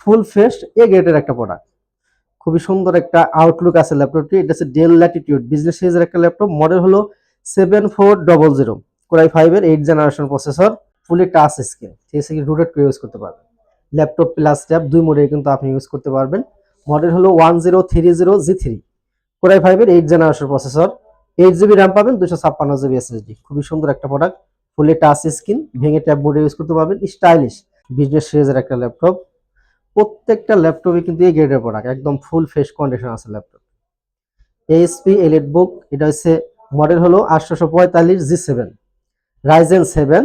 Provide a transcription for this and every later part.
ফুল fest এ গ্রেডের একটা product খুবই সুন্দর একটা আউটলুক আছে ল্যাপটপটি এটা হচ্ছে ডেল ল্যাটিটিউড বিজনেস সিরিজের একটা ল্যাপটপ মডেল হলো seven four double zero core i ফাইভের eight generation processor fully touch screen ঠিক আছে, কি রুটেড করে ইউজ করতে পারবেন। ল্যাপটপ প্লাস ট্যাব দুই মোডে কিন্তু আপনি ইউজ করতে পারবেন। মডেল হলো one zero three zero G three core i ফাইভের eight generation processor eight GB RAM পাবেন দুশো ছাপ্পান্ন জিবি এসএসডি খুবই সুন্দর একটা প্রোডাক্ট ফুলি টাচ স্ক্রিন ভেঙে ট্যাব মোডে ইউজ করতে পারবেন স্টাইলিশ বিজনেস সিরিজের একটা ল্যাপটপ প্রত্যেকটা ল্যাপটপে কিন্তু এই গ্রেডের প্রোডাক্ট একদম ফুল ফ্রেশ কন্ডিশন আছে ল্যাপটপ। এইচপি এলিট বুক এটা হচ্ছে মডেল হলো আটশোশো পঁয়তাল্লিশ জি সেভেন রাইজেন সেভেন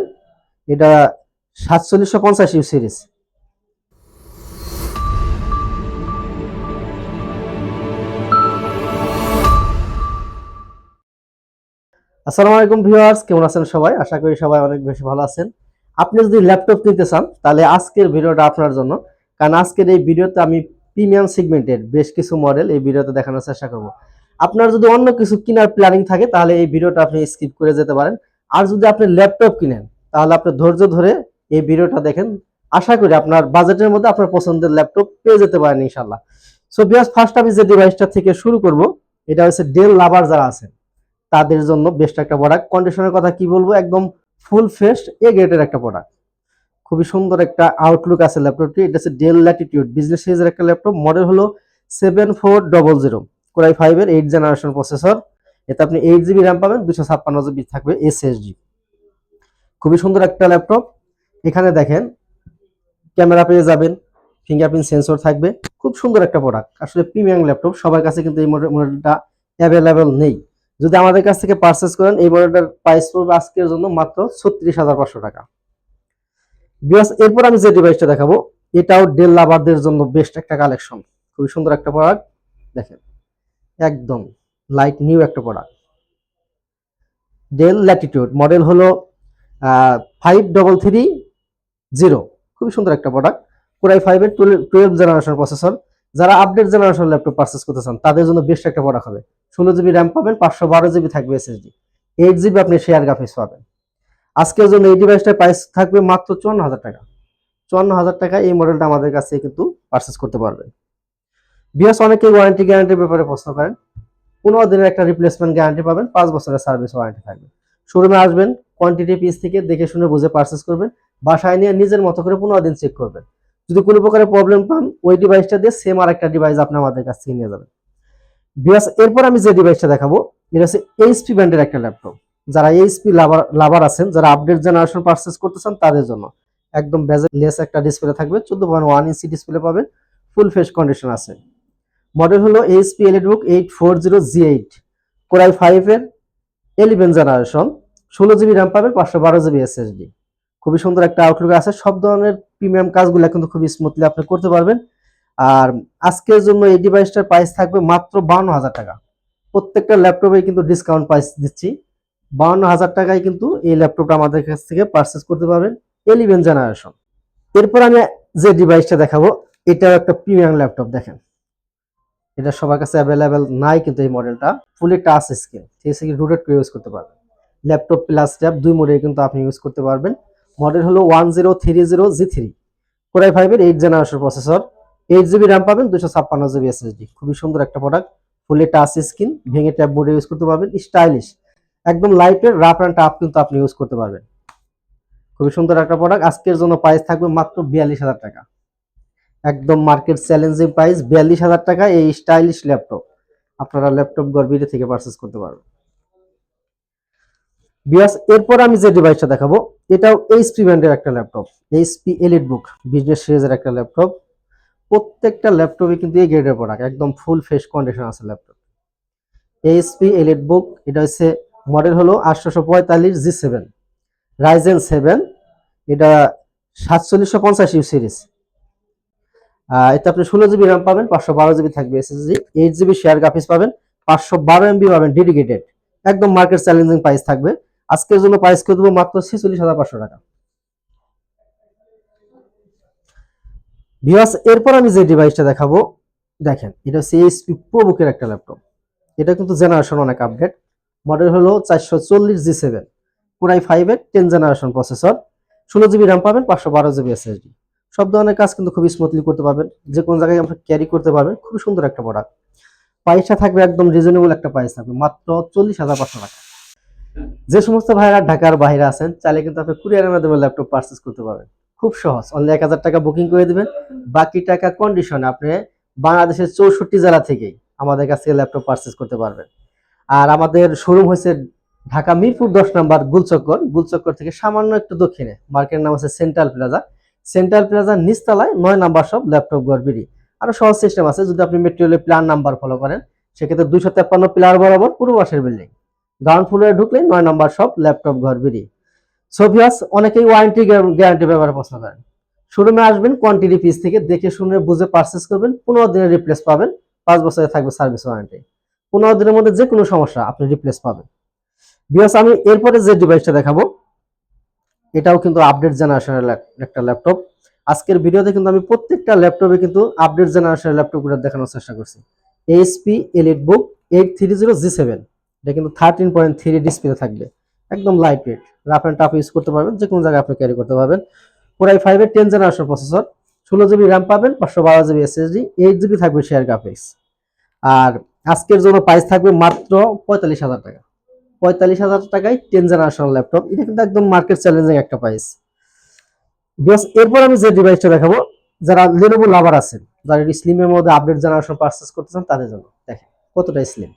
এটা সাতচল্লিশশো পঞ্চাশ ইউ সিরিজ আসসালামু আলাইকুম ভিউয়ার্স, কেমন আছেন সবাই? আশা করি সবাই অনেক বেশি ভালো আছেন। আপনি যদি ল্যাপটপ কিনতে চান, তাহলে আজকের ভিডিওটা আপনার জন্য। কারণ আজকের এই ভিডিওতে আমি প্রিমিয়াম সেগমেন্টের বেশ কিছু মডেল এই ভিডিওতে দেখানোর চেষ্টা করব। আপনার যদি অন্য কিছু কেনার প্ল্যানিং থাকে, তাহলে এই ভিডিওটা আপনি স্কিপ করে যেতে পারেন। আর যদি আপনি ল্যাপটপ কিনেন, তাহলে আপনি ধৈর্য ধরে এই ভিডিওটা দেখেন। আশা করি আপনার বাজেটের মধ্যে আপনার পছন্দের ল্যাপটপ পেয়ে যেতে পারেন ইনশাল্লাহ সো বিয়াস ফার্স্ট আমি যে ডিভাইসটা থেকে শুরু করব, এটা হচ্ছে ডেল লাভার যারা আছেন, তাদের জন্য বেস্ট একটা প্রোডাক্ট কন্ডিশনের কথা কি বলব? একদম ফুল ফ্রেশ এ গ্রেডের একটা প্রোডাক্ট খুবই সুন্দর একটা আউটলুক আছে ল্যাপটপটি এটা হচ্ছে ডেল ল্যাটিটিউড বিজনেস সিরিজের একটা ল্যাপটপ মডেল হলো seven four double zero core i ফাইভের এইট জেনারেশন প্রসেসর এতে আপনি এইট জিবি র্যাম পাবেন দুশো ছাপ্পান্ন জিবি থাকবে এসএসডি খুবই সুন্দর একটা ল্যাপটপ এখানে দেখেন ক্যামেরা পেয়ে যাবেন ফিঙ্গারপ্রিন্ট সেন্সর থাকবে। খুব সুন্দর একটা প্রোডাক্ট আসলে প্রিমিয়াম ল্যাপটপ সবার কাছে কিন্তু এই মডেলটা অ্যাভেলেবেল নেই। যদি আমাদের কাছ থেকে পারচেস করেন, এই মডেলটার প্রাইস পড়বে আজকের জন্য মাত্র ছত্রিশ হাজার পাঁচশো টাকা। বিকজ এরপর আমি যে ডিভাইসটা দেখাবো, এটাও ডেল লাভারদের জন্য বেস্ট একটা কালেকশন খুবই সুন্দর একটা প্রোডাক্ট দেখেন, একদম লাইট নিউ একটা প্রোডাক্ট ডেল ল্যাটিটিউড মডেল হলো ফাইভ ডবল থ্রি জিরো খুবই সুন্দর একটা প্রোডাক্ট কোরাই ফাইভের টুয়েলভ জেনারেশন প্রসেসর যারা আপডেট জেনারেশন ল্যাপটপ পারচেস করতে চান, তাদের জন্য বেস্ট একটা প্রোডাক্ট হবে। ষোলো জিবি র্যাম পাবেন, পাঁচশো বারো জিবি থাকবে এসএসডি এইট জিবি আপনি শেয়ার গ্রাফিক্স পাবেন। আজকের জন্য এই ডিভাইসটার প্রাইস থাকবে মাত্র চুয়ান্ন হাজার টাকা। চুয়ান্ন হাজার টাকা এই মডেলটা আমাদের কাছে কিন্তু পারচেস করতে পারবেন বিয়াস অনেকেই ওয়ারেন্টি গ্যারান্টির ব্যাপারে প্রশ্ন করেন। পনেরো দিনের একটা রিপ্লেসমেন্ট গ্যারান্টি পাবেন, পাঁচ বছরের সার্ভিস ওয়ারেন্টি থাকবে। শোরুমে আসবেন কোয়ান্টিটি পিস থেকে দেখে শুনে বুঝে পারচেস করবেন, বাসায় নিয়ে নিজের মতো করে পনেরো দিন চেক করবেন। যদি কোনো প্রকারের প্রবলেম পান, ওই ডিভাইসটা দিয়ে সেম আর একটা ডিভাইস আপনি আমাদের কাছ থেকে নিয়ে যাবেন। বিয়াস এরপর আমি যে ডিভাইসটা দেখাবো, এটা হচ্ছে এইচপি ব্র্যান্ডের একটা ল্যাপটপ যারা এইচপি লাভার লাভার আছেন, যারা আপডেট জেনারেশন পারচেস করতে চান তাদের জন্য। একদম লেস একটা ডিসপ্লে থাকবে, চোদ্দ পয়েন্ট ওয়ান ইঞ্চি ডিসপ্লে পাবেন ফুল ফেস কন্ডিশন আছে। মডেল হলো HP EliteBook eight four zero G eight core i ফাইভের এলিভেন জেনারেশন ষোলো জিবি র্যাম পাবেন, পাঁচশো বারো জিবি এসএসডি খুবই সুন্দর একটা আউটলুক আছে, সব ধরনের প্রিমিয়াম কাজগুলো কিন্তু খুবই স্মুথলি আপনি করতে পারবেন। আর আজকের জন্য এই ডিভাইসটার প্রাইস থাকবে মাত্র বাউন্ন হাজার টাকা। প্রত্যেকটা ল্যাপটপে কিন্তু ডিসকাউন্ট প্রাইস দিচ্ছি। বাউন্ন হাজার টাকায় কিন্তু এই ল্যাপটপটা আমাদের কাছ থেকে পারচেস করতে পারবেন এলিভেন জেনারেশন এরপর আমি যে ডিভাইসটা দেখাবো, এটাও একটা প্রিমিয়াম ল্যাপটপ, দেখেন। এটা সবার কাছে অ্যাভেলেবেল নাই কিন্তু এই মডেলটা ফুলি টাচ স্ক্রিন ঠিক আছে রুটেড করে ইউজ করতে পারবেন। ল্যাপটপ প্লাস ট্যাব দুই মোডে কিন্তু আপনি ইউজ করতে পারবেন। মডেল হলো one zero three zero G three core i ফাইভের eight generation processor eight GB RAM পাবেন দুশো ছাপ্পান্ন জিবি এসএসডি খুবই সুন্দর একটা প্রোডাক্ট ফুলি টাচ স্ক্রিন ভেঙে ট্যাব মোডে ইউজ করতে পারবেন। স্টাইলিশ একদম লাইটের রাফ অ্যান্ড টাফ কিন্তু আপনি ইউজ করতে পারবেন। খুবই সুন্দর একটা প্রোডাক্ট আজকের জন্য প্রাইস থাকবে মাত্র বিয়াল্লিশ হাজার টাকা। একদম মার্কেট চ্যালেঞ্জিং প্রাইস বিয়াল্লিশ হাজার টাকা এই স্টাইলিশ ল্যাপটপ আপনারা ল্যাপটপ গর্বিতে থেকে পারচেস করতে পারবেন। বিয়াস এরপর আমি যে ডিভাইসটা দেখাবো, এটাও এইচপি ব্র্যান্ডের একটা laptop HP elite book business সিরিজের একটা ল্যাপটপ প্রত্যেকটা ল্যাপটপে কিন্তু এই গ্রেডের প্রোডাক্ট একদম ফুল ফ্রেশ কন্ডিশন আছে ল্যাপটপ এইচপি এলিট বুক এটা হচ্ছে মডেল হলো আটশোশো পঁয়তাল্লিশ জি সেভেন। রাইজেন সেভেন, এটা সাতচল্লিশশো পঞ্চাশ ইউ সিরিজ। এতে আপনি ষোলো জিবি র্যাম পাবেন, পাঁচশো বারো জিবি থাকবে SSD, eight GB share graphics পাবেন, পাঁচশো বারো এমবি পাবেন ডেডিকেটেড। একদম মার্কেট চ্যালেঞ্জিং প্রাইস থাকবে। আজকের জন্য প্রাইস করে দেবো মাত্র ছেচল্লিশ হাজার পাঁচশো টাকা। ভিওয়াস এরপর আমি যে ডিভাইসটা দেখাবো, দেখেন, এটা হচ্ছে এইচপি প্রোবুকের একটা ল্যাপটপ এটা কিন্তু জেনারেশন অনেক আপডেট মডেল হলো চারশো চল্লিশ জি সেভেন পুরাই ফাইভের টেন জেনারেশন প্রসেসর ষোলো জিবি র্যাম পাবেন, পাঁচশো বারো জিবি এসএসডি সব ধরনের কাজ কিন্তু খুবই স্মুথলি করতে পারবেন, যে কোনো জায়গায় আপনি ক্যারি করতে পারবেন, খুবই সুন্দর একটা প্রোডাক্ট প্রাইসটা থাকবে একদম রিজনেবল একটা প্রাইস থাকবে, মাত্র চল্লিশ হাজার পাঁচশো টাকা। যে সমস্ত ভাইরা ঢাকার বাইরে আছেন, চাইলে কিন্তু আপনি কুরিয়ারের মাধ্যমে ল্যাপটপ পারচেস করতে পারবেন। খুব সহজ অনলি এক হাজার টাকা বুকিং করে দিবেন। বাকি টাকা কন্ডিশনে আপনি বাংলাদেশের চৌষট্টি জেলা থেকেই আমাদের কাছ থেকে ল্যাপটপ পারচেস করতে পারবেন। আর আমাদের শোরুম হয়েছে ঢাকা মিরপুর দশ নম্বর গুলচক্কর। গুলচক্কর থেকে সামান্য একটু দক্ষিণে। মার্কেটের নাম হচ্ছে সেন্ট্রাল প্লাজা। সেন্ট্রাল প্লাজার নিচতলায় নয় নাম্বার সব ল্যাপটপ গড়বিড়ি আরও সহজ সিস্টেম আছে, যদি আপনি মেট্রোলে প্ল্যান নাম্বার ফলো করেন, সেক্ষেত্রে দুইশো তেপ্পান্ন প্লার বরাবর পূর্ব পাশের বিল্ডিং গ্রাউন্ড ফ্লোরে ঢুকলে নয় নাম্বার সব ল্যাপটপ গড়বিড়ি সোভিয়াস অনেকেই ওয়ারেন্টি গ্যারান্টি ব্যবহার পছন্দ করেন। শোরুমে আসবেন কোয়ান্টিটি পিস থেকে দেখে শুনে বুঝে পারচেস করবেন, পনেরো দিনের রিপ্লেস পাবেন, পাঁচ বছরে থাকবে সার্ভিস ওয়ারেন্টি পনেরো দিনের মধ্যে যে কোনো সমস্যা আপনি রিপ্লেস পাবেন। বিকজ আমি এরপরে যে ডিভাইসটা দেখাবো, এটাও কিন্তু আপডেট জেনারেশনের একটা ল্যাপটপ আজকের ভিডিওতে কিন্তু আমি প্রত্যেকটা ল্যাপটপে কিন্তু আপডেট জেনারেশনের ল্যাপটপগুলো দেখানোর চেষ্টা করছি। HP elite book eight three zero G seven এটা কিন্তু থার্টিন পয়েন্ট থ্রি ডিসপ্লে থাকবে। একদম light weight rough and tough use করতে পারবেন যে কোনো জায়গায় আপনি ক্যারি করতে পারবেন। কোরাই ফাইভের টেন জেনারেশন প্রসেসর ষোলো জিবি র্যাম পাবেন, পাঁচশো বারো জিবি এসএসডি এইট জিবি থাকবে শেয়ার গ্রাফিক্স আর আজকের জন্য প্রাইস থাকবে মাত্র পঁয়তাল্লিশ হাজার টাকা। পঁয়তাল্লিশ হাজার টাকায় টেন জেনারেশন ল্যাপটপ এটা কিন্তু একদম মার্কেট চ্যালেঞ্জিং একটা প্রাইস বিকজ এরপর আমি যে ডিভাইসটা দেখাবো, যারা লেনোভো লাভার আছেন, যারা স্লিমের মধ্যে আপডেট জেনারেশন পারচেস করতে চান তাদের জন্য। দেখেন, কতটা স্লিম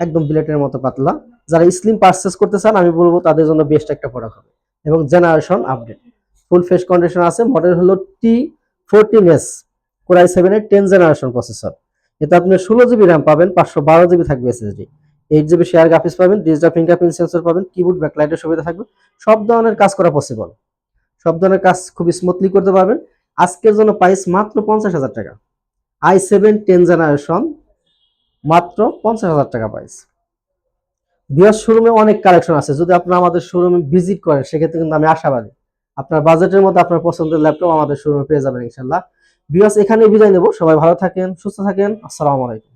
একদম বিলেটের মতো পাতলা। যারা স্লিম পারচেস করতে চান, আমি বলব তাদের জন্য বেস্ট একটা প্রোডাক্ট হবে। এবং generation update full face condition আছে মডেল হলো T fourteen S core i সেভেনের টেন জেনারেশন প্রসেসর এতে আপনি ষোলো জিবি র্যাম পাবেন, পাঁচশো বারো জিবি থাকবে SSD eight GB share graphics পাবেন ডিজিটাল ফিঙ্গারপ্রিন্ট সেন্সর পাবেন কিবোর্ড ব্যাকলাইটের সুবিধা থাকবে। সব ধরনের কাজ করা পসিবল সব ধরনের কাজ খুব স্মুথলি করতে পারবেন। আজকের জন্য প্রাইস মাত্র পঞ্চাশ হাজার টাকা। আই সেভেন টেন জেনারেশন মাত্র পঞ্চাশ হাজার টাকা প্রাইস বিয়ার শোরুমে অনেক কালেকশন আছে। যদি আপনারা আমাদের শোরুমে ভিজিট করেন, সেক্ষেত্রে কিন্তু আমি আশাবাদী। আপনার বাজেটের মধ্যে আপনার পছন্দের ল্যাপটপ আমাদের শোরুমে পেয়ে যাবেন ইনশাল্লাহ। বিয়াস এখানে বিদায় নেব। সবাই ভালো থাকেন সুস্থ থাকেন। আসসালামু আলাইকুম।